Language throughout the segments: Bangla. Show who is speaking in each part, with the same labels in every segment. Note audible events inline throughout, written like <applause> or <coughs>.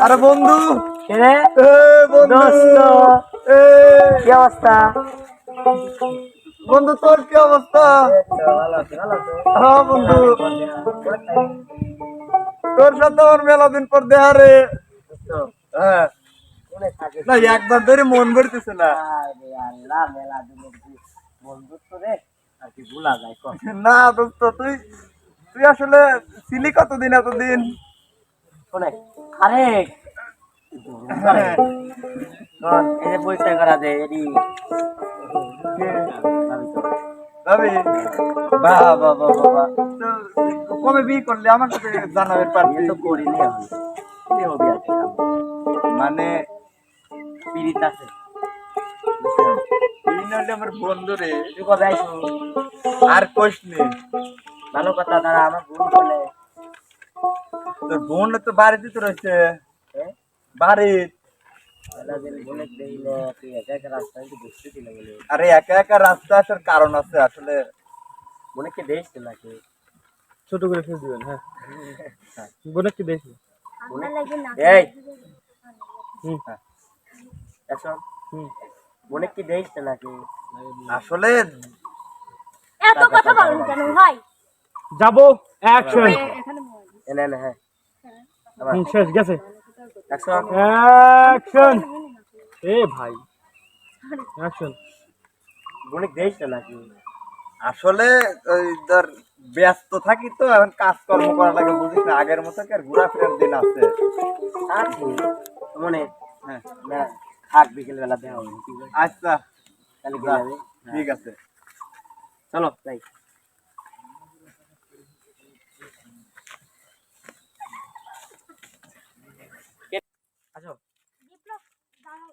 Speaker 1: আরে বন্ধু। এ বন্ধু।
Speaker 2: দোস্ত।
Speaker 1: এ।
Speaker 2: কি অবস্থা?
Speaker 1: বন্ধু তোর কি অবস্থা? হ্যাঁ বন্ধু। তোর সাথে আমার মেলা দিন পর দেখা রে। হ্যাঁ। না একবার ধরে মন ভরতেছে না।
Speaker 2: রে?
Speaker 1: না দোস্ত তুই তুই আসলে ছিলি কতদিন এতদিন?
Speaker 2: শোনে আরে
Speaker 1: হ্যাঁ।
Speaker 2: এই যে পরিচয় করা যায়
Speaker 1: কবে বিয়ে করলে? আমার সাথে পারবি
Speaker 2: তো করিনি আমি। আছে
Speaker 1: মানে
Speaker 2: আছে।
Speaker 1: আমার বন্ধু রে।
Speaker 2: তুই কবে আইসু?
Speaker 1: আর কোশ নেই
Speaker 2: ভালো কথা দাঁড়া আমার ভুল বলে।
Speaker 1: তোর বোন তো বাড়িতে তো রয়েছে।
Speaker 2: হ্যাঁ?
Speaker 1: বাড়ি।
Speaker 2: তাহলে দিন বলে দিলে তুই একা একা রাস্তায় একটু বসতে দিল বলে।
Speaker 1: আরে একা একা রাস্তা আসার কারণ আছে আসলে।
Speaker 2: মনে কি দেশ নাকি?
Speaker 3: ছোট করে ফেলে দিবেন হ্যাঁ। বোনে কি দেখি
Speaker 2: এই!
Speaker 3: হুম।
Speaker 2: এখন?
Speaker 3: হুম।
Speaker 2: মনে কি নাকি?
Speaker 1: আসলে
Speaker 4: এত কথা বলেন কেন ভাই?
Speaker 3: যাব অ্যাকশন
Speaker 2: এনে এনে হ্যাঁ।
Speaker 3: শেষ গেছে। অ্যাকশন এ ভাই অ্যাকশন
Speaker 2: মনে দেশ নাকি?
Speaker 1: আসলে ওই ধর ব্যস্ত থাকি তো এখন কাজকর্ম করা লাগে বুঝিস না আগের মতো কি আর ঘোরাফেরার দিন আছে?
Speaker 2: আছে। মনে
Speaker 1: হ্যাঁ।
Speaker 2: থাক বিকেল বেলা দেখা হবে।
Speaker 1: আচ্ছা।
Speaker 2: তাহলে
Speaker 1: ঠিক আছে।
Speaker 2: চলো যাই আসো।
Speaker 4: বিপ্লব দাঁড়াও।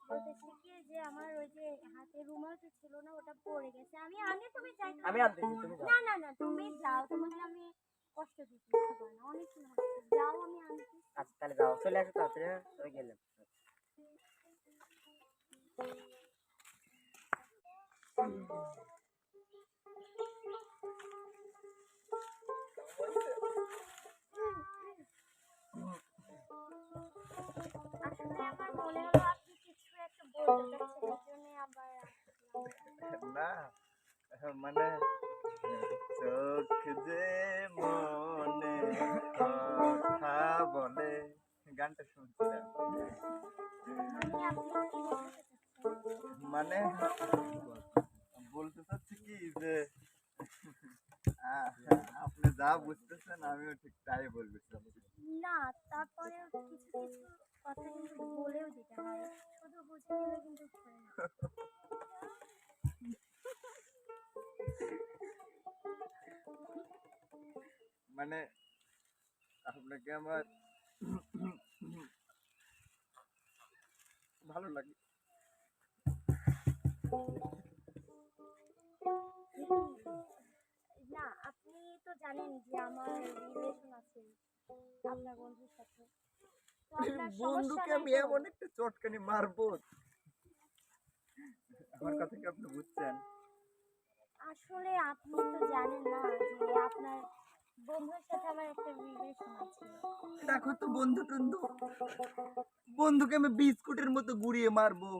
Speaker 4: বলতেছি কি যে আমার ওই যে হাতে রুমালটা ছিল না ওটা পড়ে গেছে। আমি আগে তুমি চাই
Speaker 2: আমি তুমি যাও।
Speaker 4: না না না তুমি যাও। তোমাকে আমি কষ্ট না। অনেক যাও আমি আনছি
Speaker 2: আচ্ছা তাহলে যাও। চলে আসো তাড়াতাড়ি হ্যাঁ? গেলাম।
Speaker 4: মনে হলো আপনি কিছু একটা বলতে চাচ্ছেন আবার
Speaker 1: না মানে চোখ যে মনে কথা বলে গানটা শুনছিলাম
Speaker 4: মানে বলতে?
Speaker 1: মানে বলতে চাচ্ছি কি যে আপনি যা বুঝতেছেন আমিও ঠিক তাই বলতেছিলাম
Speaker 4: না তারপরে কিছু কিছু কথা কিন্তু বলেও দিতে হয়। শুধু বুঝে দিলে কিন্তু হয় না।
Speaker 1: মানে আপনাকে আমার ভালো লাগে।
Speaker 4: না আপনি তো জানেন যে আমার রিলেশন আছে। আপনার বন্ধুর সাথে।
Speaker 1: বন্ধুকে আমি এমন একটা চটকানি মারবো। আমার কথা কি আপনি বুঝছেন?
Speaker 4: আসলে আপনি তো জানেন না যে আপনার বন্ধুর সাথে আমার একটা রিলেশন আছে।
Speaker 1: দেখো তো বন্ধু টন্ধু বন্ধুকে আমি বিস্কুটের মতো গুড়িয়ে মারবো।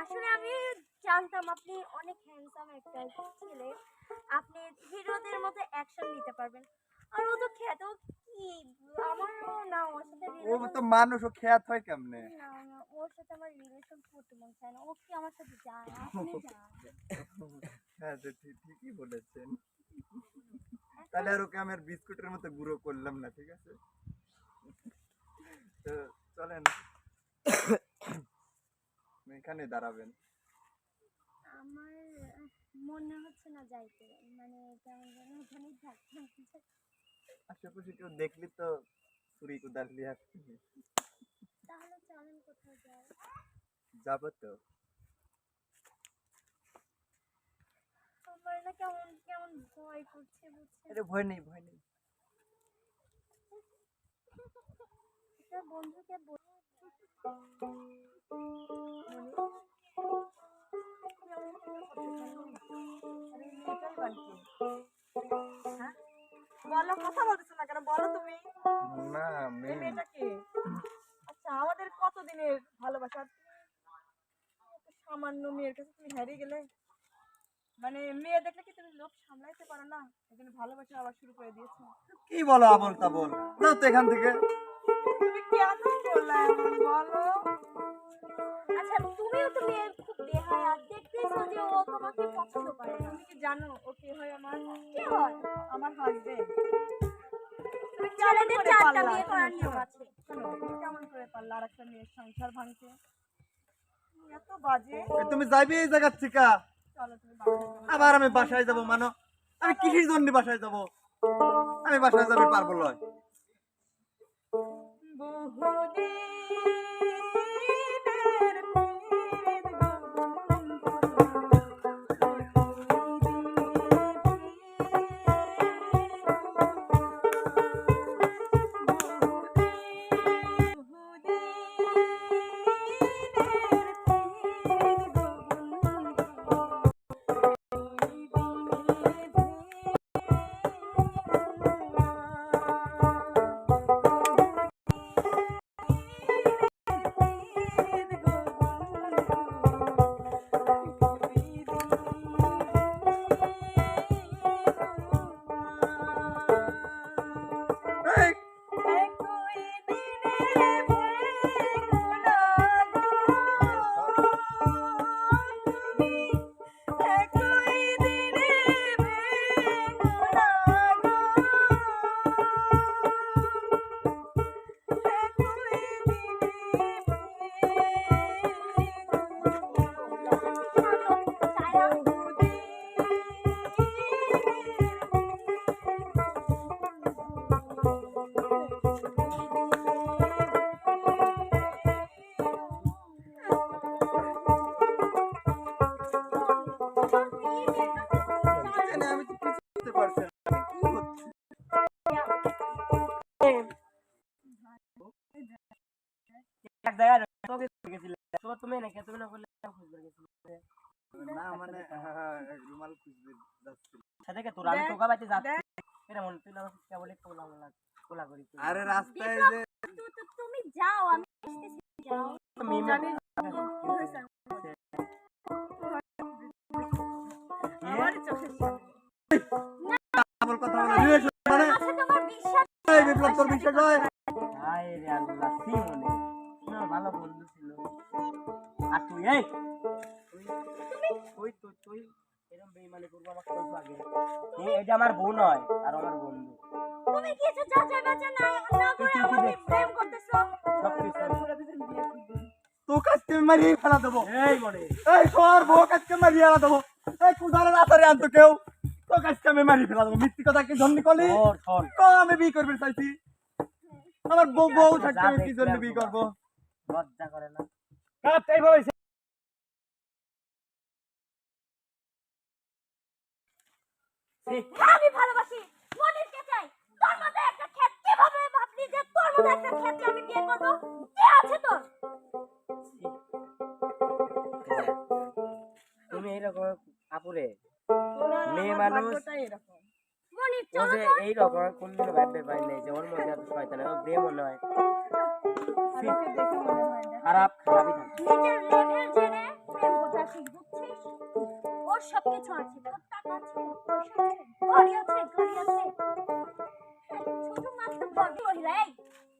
Speaker 4: আসলে আমি জানতাম আপনি অনেক হ্যান্ডসাম একটা ছেলে। আপনি হিরোদের মতো অ্যাকশন নিতে পারবেন। আর ও তো খেত কি? আমারও না ওর সাথে
Speaker 1: ও তো মানুষ ও খেয়াত হয় কেমনে?
Speaker 4: না না ওর সাথে আমার রিলেশন করতে মন চায় না। ও কি আমার সাথে যায়? আপনি
Speaker 1: হ্যাঁ তো ঠিকই বলেছেন। তাহলে আর ওকে আমি আর বিস্কুটের মতো গুঁড়ো করলাম না ঠিক আছে? তো চলেন। <coughs> এখানে দাঁড়াবেন।
Speaker 4: আমার মনে হচ্ছে না যাইতে। মানে কেমন যেন ওখানেই থাকতে
Speaker 1: আশেপাশে কেউ দেখলি তো কোদাল নিয়ে
Speaker 4: তাহলে চলেন
Speaker 1: যাব তো
Speaker 4: আমার না কেমন কেমন ভয় করছে বুঝছেন
Speaker 1: আরে ভয় নেই ভয় নেই
Speaker 4: বন্ধুকে বল
Speaker 5: বলো কথা বলতেছো না কেন? বলো তুমি।
Speaker 1: না মেয়ে
Speaker 5: মেয়েটা কে? আচ্ছা আমাদের কতদিনের ভালোবাসা? সামান্য মেয়ের কাছে তুমি হারিয়ে গেলে? মানে মেয়ে দেখলে কি তুমি লোক সামলাইতে পারো না? জন্য ভালোবাসা আবার শুরু করে দিয়েছ।
Speaker 1: কি বলো আবল তাবল যাও তো এখান থেকে।
Speaker 5: তুমি কেন করলে এমন? বলো।
Speaker 4: আচ্ছা তুমিও তো মেয়ে খুব বেহায়া। দেখতেছো যে ও তোমাকে পছন্দ করে
Speaker 5: তুমি জানো ও কে হয় আমার
Speaker 4: কি হয়?
Speaker 5: আমার হাজবেন্ড তুমি কেমন
Speaker 4: ছেলেদের
Speaker 5: করে
Speaker 4: চারটা
Speaker 5: পারলা?
Speaker 4: বিয়ে করার নিয়ম আছে।
Speaker 5: কেমন করে পারলা আর একটা মেয়ের সংসার ভাঙতে? এত বাজে।
Speaker 1: তুমি যাইবে এই জায়গার থেকে?
Speaker 5: চলো তুমি
Speaker 1: আবার আমি বাসায় যাব মানো? আমি কিসের জন্য বাসায় যাব? আমি বাসায় যাবে পারব লয়।
Speaker 5: বহুদিনের
Speaker 1: আমি
Speaker 5: দেখ,
Speaker 2: তোকা যাচ্ছি। এটা মনে তুই না কেবল একটু কোলা কোলা কোলা করি
Speaker 1: আরে রাস্তায় যে
Speaker 4: তু- তু- তুমি যাও আমি যাও।
Speaker 2: মিমি
Speaker 5: জানিস আমারই চোখের
Speaker 1: কথা বলে। রিলেশন
Speaker 4: তোমার বিশ্বাস
Speaker 1: এই বিপ্লব তোর বিশ্বাস হয়?
Speaker 2: হায় রে আল্লাহ মনে ভালো বন্ধু ছিল। আর তুই এই? তুই তুই তুই এরকম বেইমানি করব আমাকে কইছো আগে এটা আমার বোন নয় আর আমার বন্ধু।
Speaker 4: তুমি কিছু যাচাই বাছাই না না করে আমাকে প্রেম করতেছো?
Speaker 2: সব কিছু
Speaker 5: ওরা দুজন বিয়ে করবে।
Speaker 1: তো কাজকে মারিয়ে ফেলা দেবো।
Speaker 2: এই মনে
Speaker 1: এই তোর বউ কাজকে মারিয়ে ফেলা দেবো। এই কুদারের আতারে আনতো কেউ। তো কাজকে আমি মারিয়ে ফেলা দেবো। মিথ্যি কথা কি জন্ম করলি?
Speaker 2: তোর
Speaker 1: তো আমি বিয়ে করবে চাইছি। আমার বউ বউ থাকতে আমি কি জন্য বিয়ে করব।
Speaker 2: লজ্জা করে না?
Speaker 3: এইভাবে
Speaker 4: আমি ভালোবাসি। মনিরকে চাই তোর মধ্যে একটা ক্ষেত। কীভাবে ভাবলি যে তোর মধ্যে একটা ক্ষেতকে আমি বিয়ে করব? কে আছে তোর?
Speaker 2: তুমি এইরকম আপুরে মেয়ে মানুষ-
Speaker 4: মনির চলো
Speaker 2: যে এইরকম কোনদিনও ভাবতে পারি নাই যে ওর মধ্যে এত শয়তান ও
Speaker 5: দেখে মনে হয়
Speaker 2: খারাপ খারাপই থাকে।
Speaker 4: নিজের লেভেল জেনে প্রেম করতে শিখ বুঝছিস ওর আছে। মহিলা এই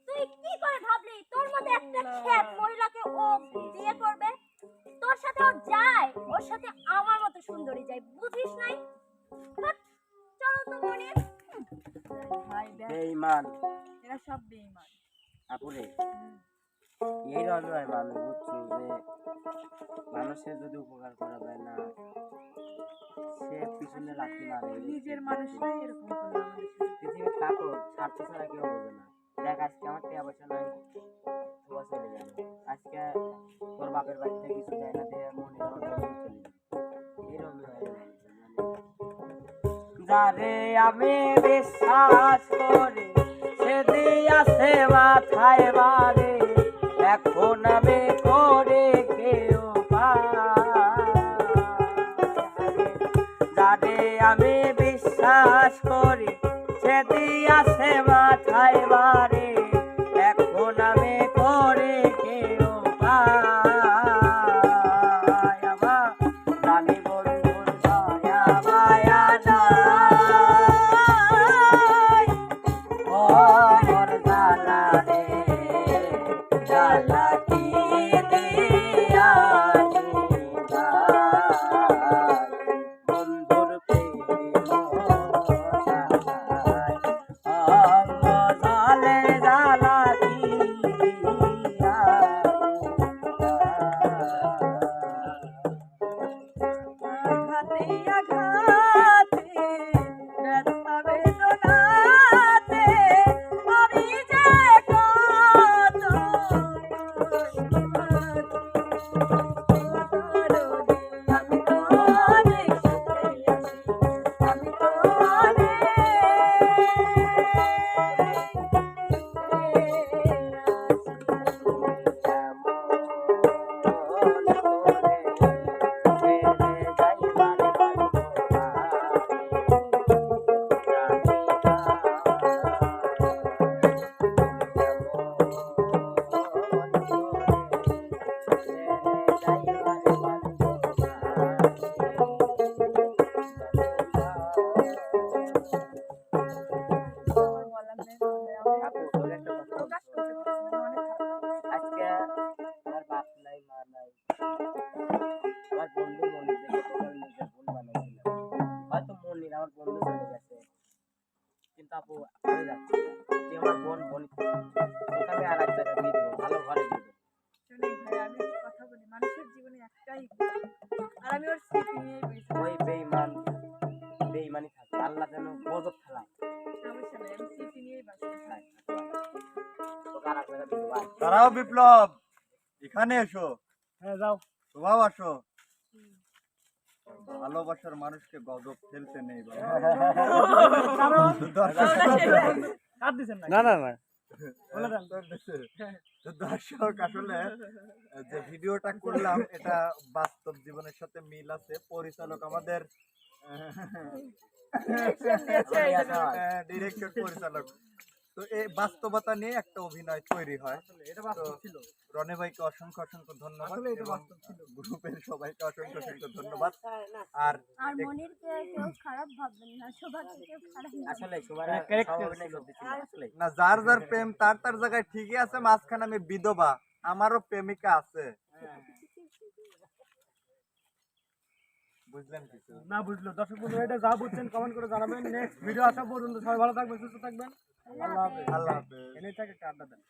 Speaker 4: তুই কি করে ভাবলি? তোর মধ্যে একটা ক্ষেত মহিলাকে ও বিয়ে করবে? তোর সাথে ও যায় ওর সাথে আমার মতো সুন্দরী যায় বুঝিস নাই? চলো তো মনির
Speaker 5: ভাই এরা সব বেইমান
Speaker 2: আপুরে এই রকমের মানুষ বুঝছ যে মানুষের যদি উপকার করা যায় না পিছনে লাঠি মারে
Speaker 5: নিজের মানুষরাই এরকম
Speaker 2: পৃথিবীর কাকো স্বার্থ ছাড়া কেউ বোঝে না। দেখ আজকে আমার টাকা পয়সা নাই তোমার চলে যাবে আজকে তোর বাপের বাড়িতে কিছু দেয় না দিয়ে মনে চলে যাবে এরকম মানুষের। যারে আমি বিশ্বাস করি সে দিয়াছে মাথায় বারে
Speaker 5: একটাই আর আমি ওর স্মৃতি নিয়েই বেঁচে
Speaker 2: ওই বেইমান বেইমানি থাকে আল্লাহ যেন গজব ফেলায়।
Speaker 5: সমস্যা নেই আমি স্মৃতি নিয়েই বাঁচি।
Speaker 2: নাই, তোকে আর এক জায়গায় দিয়ে দেবো আয়।
Speaker 1: দাঁড়াও বিপ্লব এখানে এসো।
Speaker 3: হ্যাঁ যাও।
Speaker 1: তোমরাও আসো। ভালোবাসার মানুষকে গজব ফেলতে নেই বাবা।
Speaker 3: কাট দিছেন না
Speaker 1: না না। দর্শক আসলে যে ভিডিওটা করলাম এটা বাস্তব জীবনের সাথে মিল আছে। পরিচালক আমাদের ডিরেক্টর পরিচালক। তো এই বাস্তবতা নিয়ে একটা অভিনয় তৈরি হয়।
Speaker 3: এটা বাস্তব ছিল।
Speaker 1: রনে ভাইকে অসংখ্য অসংখ্য ধন্যবাদ
Speaker 3: এটা
Speaker 1: এবং
Speaker 3: বাস্তব ছিল।
Speaker 1: গ্রুপের সবাইকে অসংখ্য অসংখ্য ধন্যবাদ। আর
Speaker 4: আর মনিরকে কেউ খারাপ ভাববেন না সবাইকে কেউ খারাপ
Speaker 2: আসলে সবার
Speaker 3: হ্যাঁ, character
Speaker 2: সব অভিনয় করতে ছিল আসলে।
Speaker 1: না যার যার প্রেম তার তার জায়গায় ঠিকই আছে মাঝখানে আমি বিধবা আমারও প্রেমিকা আছে। কিছু?
Speaker 3: না বুঝলো। দর্শক বন্ধু এটা যা বুঝছেন কমেন্ট করে জানাবেন। নেক্সট ভিডিও আসা পর্যন্ত সবাই ভালো থাকবেন সুস্থ থাকবেন। আল্লাহ হাফেজ।
Speaker 1: আল্লাহ হাফেজ।
Speaker 3: এনে থাকে আড্ডা দেন।